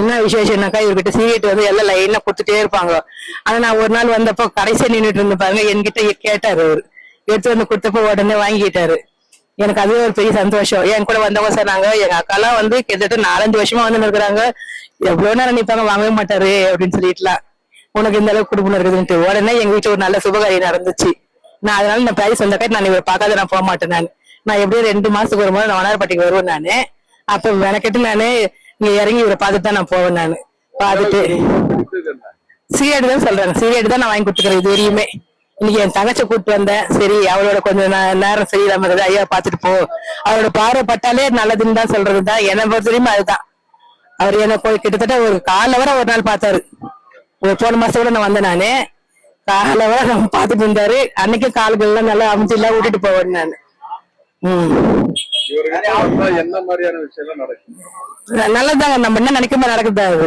என்ன விசேஷம்னாக்கா இவர்கிட்ட சீரியட் வந்து எல்லாம் லைனா கொடுத்துட்டே இருப்பாங்க. ஆனா நான் ஒரு நாள் வந்தப்போ கடைசி நின்றுட்டு இருந்த பாருங்க என்கிட்ட கேட்டாரு அவரு. எடுத்து வந்து கொடுத்தப்போ உடனே வாங்கிட்டாரு. எனக்கு அதுவே ஒரு பெரிய சந்தோஷம். என் கூட வந்தவங்க சொன்னாங்க எங்க அக்காலாம் வந்து கிட்டத்தட்ட நாலஞ்சு வருஷமா வந்து இருக்கிறாங்க எவ்வளவு நேரம் நினைப்பாங்க வாங்கவே மாட்டாரு அப்படின்னு சொல்லிட்டுலாம். உனக்கு இந்த அளவுக்கு குடும்பம் இருக்குதுன்ட்டு. உடனே எங்க வீட்டுல ஒரு நல்ல சுபகாரியம் நடந்துச்சு. நான் அதனால நான் பேரி சொந்த நான் இவரை பார்க்காத நான் போக மாட்டேன் நான். நான் எப்படியும் ரெண்டு மாசத்துக்கு வரும்போது நான் வனாரப்பட்டிக்கு வருவேன் நானு. அப்ப மெனக்கெட்டு நானு இங்க இறங்கி இவரை பார்த்துட்டு தான் நான் போவேன் நானு. பார்த்துட்டு. சீரியட் தான் சொல்றாங்க சீரியட் தான் நான் வாங்கி கொடுத்துக்கிறேன் இது வரையுமே. இன்னைக்கு என் தங்கச்சி கூப்பிட்டு வந்தேன். சரி அவளோட கொஞ்சம் நேரம் சரியில்லாம இருக்குது. ஐயா பார்த்துட்டு போ. அவரோட பார்வை பட்டாலே நல்லதுன்னு தான் சொல்றது தான் என்னை பொறுத்த வரையும் அதுதான். அவர் என்ன போய் கிட்டத்தட்ட ஒரு கால வரை ஒரு நாள் பார்த்தாரு. ஒரு போன மாசம் கூட நான் வந்தேன் நானு. கால வரை நம்ம பார்த்துட்டு இருந்தாரு. அன்னைக்கு கால்கள் எல்லாம் நல்லா அமைச்சு எல்லாம் விட்டுட்டு போவேன் நான். உம் என்ன மாதிரியான விஷயம் எல்லாம் நடக்கும் நல்லதுதாங்க. நம்ம என்ன நினைக்காம நடக்குது. அது